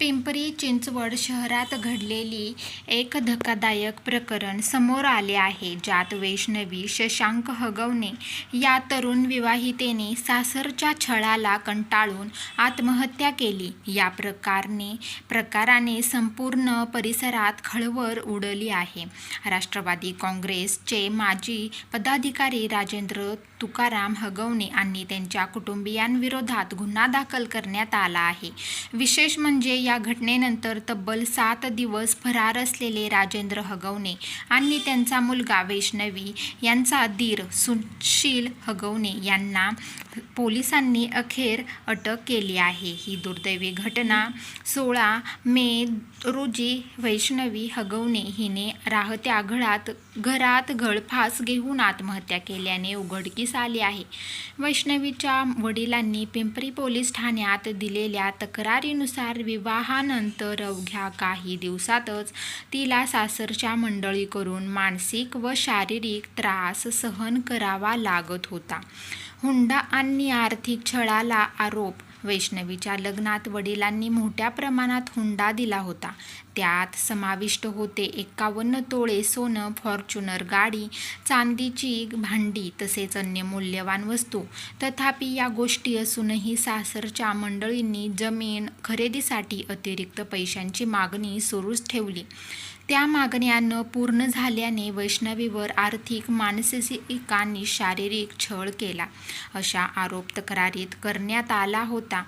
पिंपरी चिंचवड शहरात घडलेली एक धक्कादायक प्रकरण समोर आले आहे ज्यात वैष्णवी शशांक हगवणे या तरुण विवाहितेने सासरच्या छळाला कंटाळून आत्महत्या केली. या प्रकारने प्रकाराने संपूर्ण परिसरात खळबळ उडली आहे. राष्ट्रवादी काँग्रेसचे माजी पदाधिकारी राजेंद्र तुकाराम हगवणे आणि त्यांच्या कुटुंबियांविरोधात गुन्हा दाखल करण्यात आला आहे. विशेष म्हणजे या घटनेनंतर तब्बल सात दिवस फरार असलेले राजेंद्र हगवणे आणि त्यांचा मुलगा वैष्णवी यांचा दीर सुशील हगवणे यांना पोलिसांनी अखेर अटक केली आहे. ही दुर्दैवी घटना सोळा मे रोजी वैष्णवी हगवणे हिने राहत्या घरात घरात गळफास घेऊन आत्महत्या केल्याने उघडकीस आली आहे. वैष्णवीच्या वडिलांनी पिंपरी पोलीस ठाण्यात दिलेल्या तक्रारीनुसार विवाह विवाहानंतर अवघ्या काही दिवसातच तिला सासरच्या मंडळीकडून मानसिक व शारीरिक त्रास सहन करावा लागत होता. हुंडा आणि आर्थिक छळाला आरोप वैष्णवीच्या लग्नात वडिलांनी मोठ्या प्रमाणात हुंडा दिला होता. त्यात समाविष्ट होते एक्कावन्न तोळे सोनं फॉर्च्युनर गाडी चांदीची भांडी तसेच अन्य मौल्यवान वस्तू. तथापि या गोष्टी असूनही सासरच्या मंडळींनी जमीन खरेदीसाठी अतिरिक्त पैशांची मागणी सुरूच ठेवली. त्या मागण्या न पूर्ण झाल्याने वैष्णवीवर आर्थिक मानसिक आणि शारीरिक छळ केला. अशा आरोप तक्रारीत करण्यात आला होता.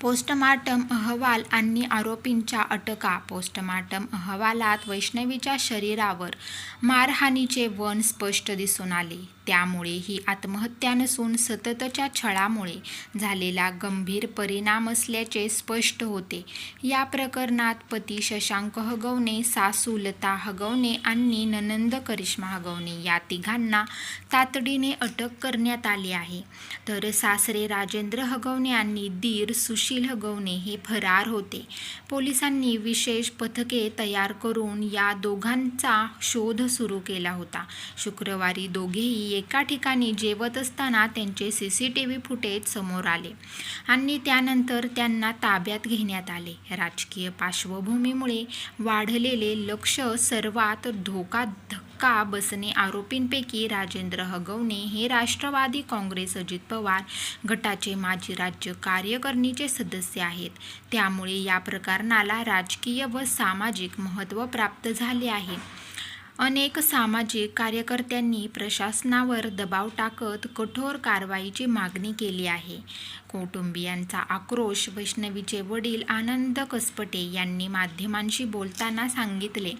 पोस्टमार्टम अहवाल आणि आरोपींच्या अटका. पोस्टमार्टम अहवालात वैष्णवीच्या शरीरावर मारहाणीचे वन स्पष्ट दिसून आले. त्यामुळे ही आत्महत्या नसून सततच्या छळामुळे झालेला गंभीर परिणाम असल्याचे स्पष्ट होते. या प्रकरणात पती शशांक हगवणे सासू लता हगवणे आणि ननंद करिश्मा हगवणे या तिघांना तातडीने अटक करण्यात आली आहे. तर सासरे राजेंद्र हगवणे आणि दीर सुशील हगवणे हे फरार होते. पोलिसांनी विशेष पथके तयार करून या दोघांचा शोध सुरू केला होता. शुक्रवारी दोघेही एका ठिकाणी जेवत असताना त्यांचे C C T V footage समोर आले आणि त्यानंतर त्यांना ताब्यात घेण्यात आले. राजकीय पार्श्वभूमीमुळे वाढलेले लक्ष सर्वात धोका धक्का बसणे आरोपींपैकी राजेंद्र हगवणे हे राष्ट्रवादी काँग्रेस अजित पवार गटाचे माजी राज्य कार्यकारिणीचे सदस्य आहेत. त्यामुळे या प्रकरणाला राजकीय व सामाजिक महत्त्व प्राप्त झाले आहे. अनेक सामाजिक कार्यकर्त्यांनी प्रशासनावर दबाव टाकत कठोर कारवाईची मागणी केली आहे. कुटुंबियांचा आक्रोश वैष्णवीचे वडील आनंद कसपटे यांनी माध्यमांशी बोलताना सांगितले.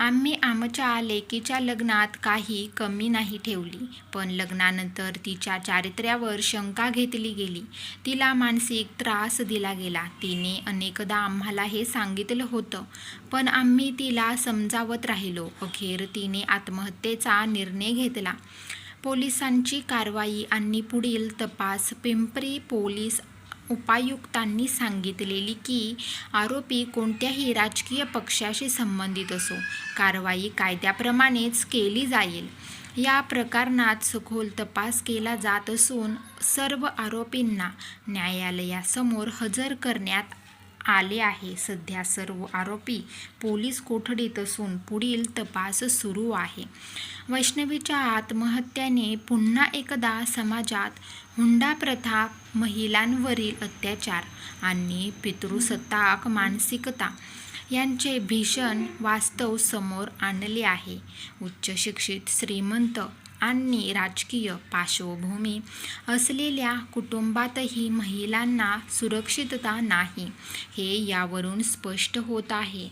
आम्ही आमच्या लेकीच्या लग्नात काही कमी नाही ठेवली पण लग्नानंतर तिच्या चारित्र्यावर शंका घेतली गेली. तिला मानसिक त्रास दिला गेला. तिने अनेकदा आम्हाला हे सांगितलं होतं पण आम्ही तिला समजावत राहिलो. अखेर तिने आत्महत्येचा निर्णय घेतला. पोलिसांची कारवाई आणि पुढील तपास पिंपरी पोलीस उपायुक्तांनी सांगितलेली की आरोपी कोणत्याही राजकीय पक्षाशी संबंधित असो. कारवाई कायद्याप्रमाणेच केली जाईल. या प्रकरणात सखोल तपास केला जात असून सर्व आरोपींना न्यायालयासमोर हजर करण्यात आले आहे. सध्या सर्व आरोपी पोलीस कोठडीत असून पुढील तपास सुरू आहे. वैष्णवीच्या आत्महत्याने पुन्हा एकदा समाजात हुंडा प्रथा महिलांवरील अत्याचार आणि पितृसत्ताक मानसिकता यांचे भीषण वास्तव समोर आणले आहे. उच्च शिक्षित श्रीमंत आणि राजकीय पार्श्वभूमी असलेल्या कुटुंबातही महिलांना सुरक्षितता नाही हे यावरून स्पष्ट होत आहे.